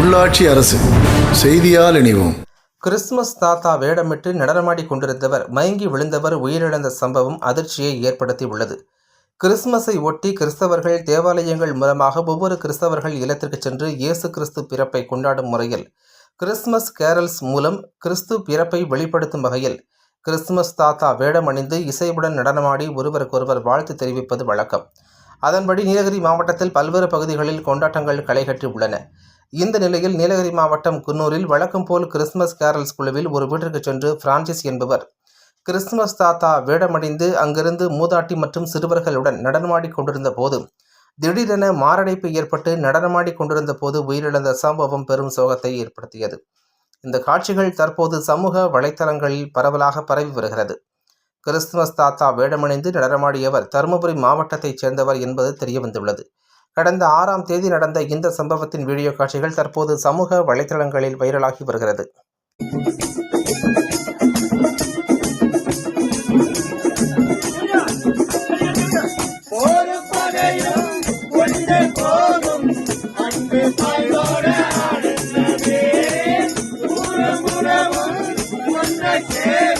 உள்ளாட்சி அரசு. செய்தியால் இணைவோம். கிறிஸ்துமஸ் தாத்தா வேடமிட்டு நடனமாடி கொண்டிருந்தவர் மயங்கி விழுந்தவர் உயிரிழந்த சம்பவம் அதிர்ச்சியை ஏற்படுத்தி உள்ளது கிறிஸ்துமஸை ஒட்டி கிறிஸ்தவர்கள் தேவாலயங்கள் மூலமாக ஒவ்வொரு கிறிஸ்தவர்கள் இல்லத்திற்கு சென்று இயேசு கிறிஸ்து பிறப்பை கொண்டாடும் முறையில் கிறிஸ்துமஸ் கேரல்ஸ் மூலம் கிறிஸ்து பிறப்பை வெளிப்படுத்தும் வகையில் கிறிஸ்துமஸ் தாத்தா வேடம் அணிந்து இசையுடன் நடனமாடி ஒருவருக்கொருவர் வாழ்த்து தெரிவிப்பது வழக்கம். அதன்படி நீலகிரி மாவட்டத்தில் பல்வேறு பகுதிகளில் கொண்டாட்டங்கள் களைகட்டி உள்ளன இந்த நிலையில் நீலகிரி மாவட்டம் குன்னூரில் வழக்கம் போல் கிறிஸ்துமஸ் கேரல்ஸ் குழுவில் ஒரு வீட்டிற்கு சென்று பிரான்சிஸ் என்பவர். கிறிஸ்துமஸ் தாத்தா வேடமடைந்து அங்கிருந்து மூதாட்டி மற்றும் சிறுவர்களுடன் நடனமாடி கொண்டிருந்த போது திடீரென மாரடைப்பு ஏற்பட்டு நடனமாடி கொண்டிருந்த போது உயிரிழந்த சம்பவம் பெரும் சோகத்தை ஏற்படுத்தியது. இந்த காட்சிகள் தற்போது சமூக வலைத்தளங்களில் பரவலாக பரவி வருகிறது. கிறிஸ்துமஸ் தாத்தா வேடமணிந்து நடனமாடியவர் தருமபுரி மாவட்டத்தைச் சேர்ந்தவர் என்பது தெரியவந்துள்ளது. கடந்த ஆறாம் தேதி நடந்த இந்த சம்பவத்தின் வீடியோ காட்சிகள் தற்போது சமூக வலைத்தளங்களில் வைரலாகி வருகிறது. Yeah.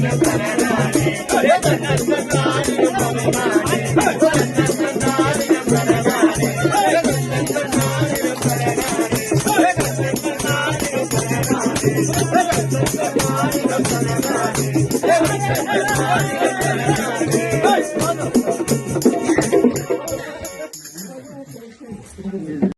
Hey, hey, hey, hey.